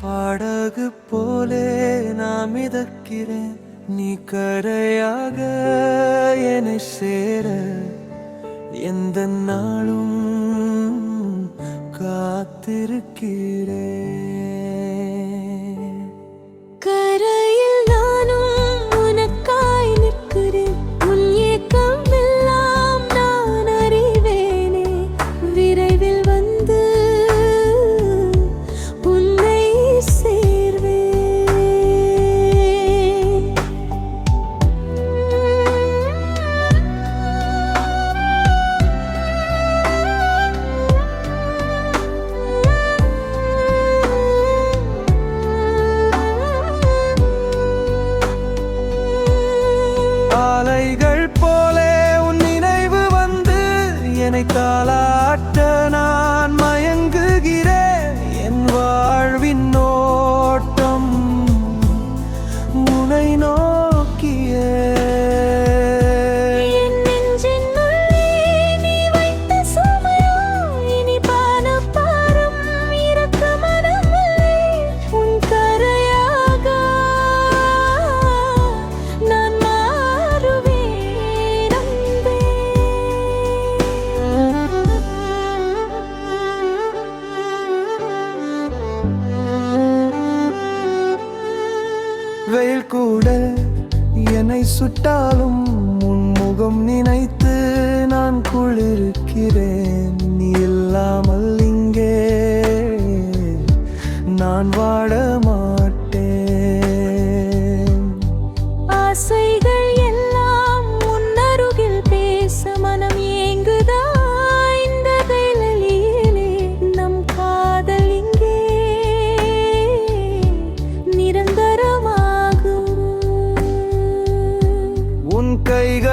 படகு போலே நான் மிதக்கிறேன். நீ கரையாக என்னை சேர. எந்த நாளும் காத்திருக்கிறேன். வெயில் கூட என்னை சுட்டாலும் உன்முகம் நினைத்து நான் குளிர்க்கிறேன். நீ இல்லாமல் இங்கே நான் வாழ 一个